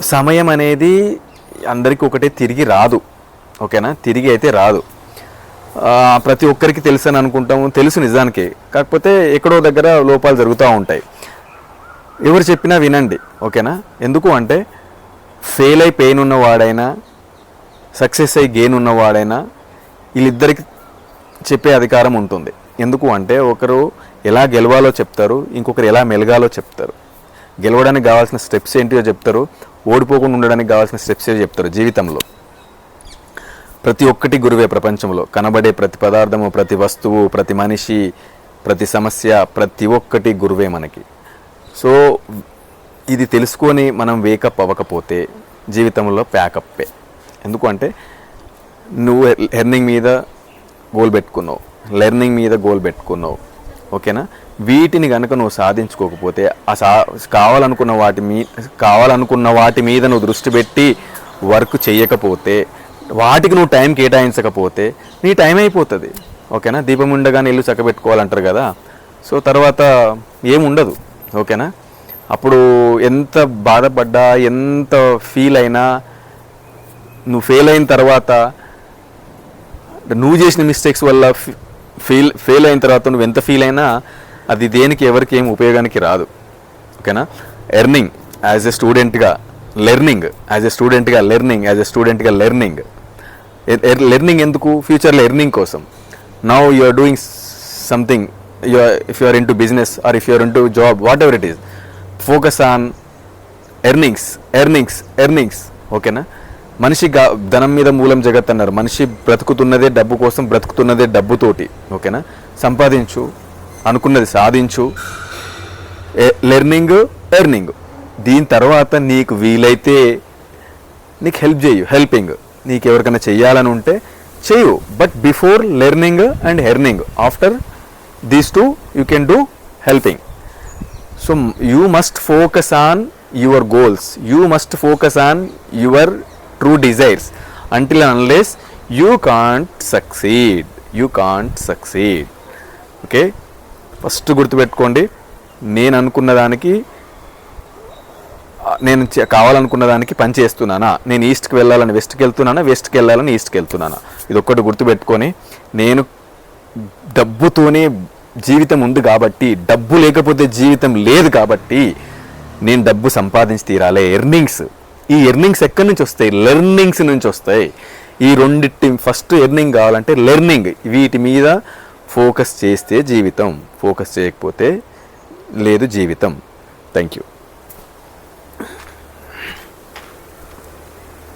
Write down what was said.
సమయం అనేది అందరికీ ఒకటే తిరిగి రాదు. ఓకేనా? తిరిగి అయితే రాదు. ప్రతి ఒక్కరికి తెలుసు అని అనుకుంటాము. తెలుసు నిజానికి. కాకపోతే ఎక్కడో దగ్గర లోపాలు జరుగుతూ ఉంటాయి. ఎవరు చెప్పినా వినండి. ఓకేనా? ఎందుకు అంటే ఫెయిల్ అయి పెయిన్ ఉన్నవాడైనా సక్సెస్ అయి గెయిన్ ఉన్నవాడైనా వీళ్ళిద్దరికి చెప్పే అధికారం ఉంటుంది. ఎందుకు అంటే ఒకరు ఎలా గెలవాలో చెప్తారు ఇంకొకరు ఎలా మెలగాలో చెప్తారు. గెలవడానికి కావాల్సిన స్టెప్స్ ఏంటియో చెప్తారు ఓడిపోకుండా ఉండడానికి కావాల్సిన స్టెప్స్ ఏంటో చెప్తారు జీవితంలో? ప్రతి ఒక్కటి గురువే ప్రపంచంలో. కనబడే ప్రతి పదార్థము ప్రతి వస్తువు ప్రతి మనిషి ప్రతి సమస్య ప్రతి ఒక్కటి గురువే మనకి. సో ఇది తెలుసుకొని మనం వేకప్ అవ్వకపోతే జీవితంలో ప్యాకప్పే ఎందుకు అంటే నువ్వు లెర్నింగ్ మీద గోల్ పెట్టుకున్నావు. లెర్నింగ్ మీద గోల్ పెట్టుకున్నావు. ఓకేనా వీటిని కనుక నువ్వు సాధించుకోకపోతే ఆ సా కావాలనుకున్న వాటి మీ కావాలనుకున్న వాటి మీద నువ్వు దృష్టి పెట్టి వర్క్ చేయకపోతే వాటికి నువ్వు టైం కేటాయించకపోతే నీ టైం అయిపోతుంది. ఓకేనా? దీపం ఉండగానే ఇల్లు చక్కబెట్టుకోవాలంటారు కదా? సో తర్వాత ఏముండదు. ఓకేనా? అప్పుడు ఎంత బాధపడ్డా ఎంత ఫీల్ అయినా నువ్వు ఫెయిల్ అయిన తర్వాత నువ్వు చేసిన మిస్టేక్స్ వల్ల ఫీల్ ఫెయిల్ అయిన తర్వాత నువ్వు ఎంత ఫీల్ అయినా అది దేనికి ఎవరికి ఏం ఉపయోగానికి రాదు. ఓకేనా? ఎర్నింగ్ యాజ్ ఎ స్టూడెంట్గా లెర్నింగ్ యాజ్ ఎ స్టూడెంట్గా లెర్నింగ్ యాజ్ ఎ స్టూడెంట్గా లెర్నింగ్ లెర్నింగ్ ఎందుకు? ఫ్యూచర్లో ఎర్నింగ్ కోసం. Now you are doing something you if you are into business or if you are into job whatever it is focus on earnings earnings earnings ఓకేనా? మనిషి గా ధనం మీద మూలం జగత్ అన్నారు మనిషి బ్రతుకుతున్నదే డబ్బు కోసం బ్రతుకుతున్నదే డబ్బుతోటి. ఓకేనా? సంపాదించు అనుకున్నది సాధించు. లెర్నింగ్ ఎర్నింగ్ దీని తర్వాత నీకు వీలైతే నీకు హెల్ప్ చేయు హెల్పింగ్ నీకు ఎవరికైనా చేయాలని ఉంటే చేయు but before learning and earning after these two you can do helping so you must focus on your goals you must focus on your true desires until unless you can't succeed you can't succeed okay first గుర్తుపెట్టుకోండి నేను అనుకున్న దానికి నేను కావాలనుకున్న దానికి పని చేస్తున్నానా? నేను ఈస్ట్కి వెళ్ళాలని వెస్ట్కి వెళ్తున్నానా? వెస్ట్కి వెళ్ళాలని ఈస్ట్కి వెళ్తున్నానా? ఇది ఒక్కటి గుర్తుపెట్టుకొని నేను డబ్బుతోనే జీవితం ఉంది కాబట్టి డబ్బు లేకపోతే జీవితం లేదు కాబట్టి నేను డబ్బు సంపాదించి తీరాలి. ఎర్నింగ్స్. ఈ ఎర్నింగ్స్ ఎక్కడి నుంచి వస్తాయి? లెర్నింగ్స్ నుంచి వస్తాయి. ఈ రెండిటి ఫస్ట్ ఎర్నింగ్ కావాలంటే లెర్నింగ్. వీటి మీద ఫోకస్ చేస్తే జీవితం ఫోకస్ చేయకపోతే లేదు జీవితం. Thank you